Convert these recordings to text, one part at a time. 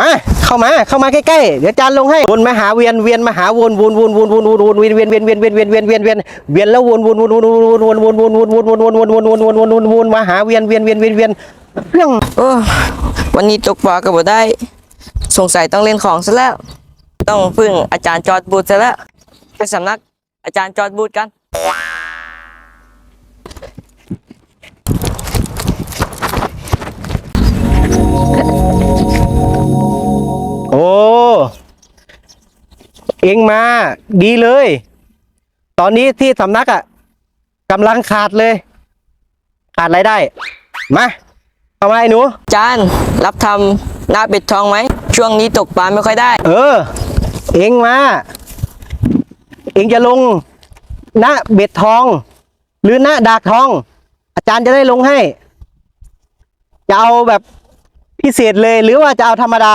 มาเข้ามาเข้ามาใกล้ๆเดี๋ยวอาจารย์ลงให้วนมาหาเวียนเวียนมาหาวนวนวนวนวนวนวนเวียนเวียนเวียนเวียนเวียนเวียนเวียนเวียนเวียนเวียนแล้ววนวนวนวนวนวนวนวนวนวนวนวนวนวนวนวนวนวนมาหาเวียนเวียนเวียนเวียนเวียนเรื่องโอ้วันนี้ตกปลาก็บ่ได้ สงสัยต้องเล่นของซะแล้ว ต้องพึ่งอาจารย์จอร์ดบูธซะแล้วไปสำนักอาจารย์จอร์ดบูธกัน อ้ เองมาดีเลย ตอนนี้ที่สำนักอะกำลังขาดเลย ขาดรายได้ มาทำไมหนูอาจารย์รับทำหน้าเป็ดทองไหม ช่วงนี้ตกปลาไม่ค่อยได้ เออ เองมา เองจะลงหน้าเบ็ดทอง หรือหน้าดากทอง อาจารย์จะได้ลงให้ จะเอาแบบพิเศษเลยหรือว่าจะเอาธรรมดา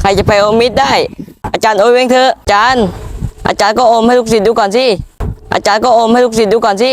ใครจะไปอมมิดได้ อาจารย์โอยเวงเถอะอาจารย์ อาจารย์ก็อมให้ลูกศิษย์ดูก่อนสิอาจารย์ก็อมให้ลูกศิษย์ดูก่อนสิ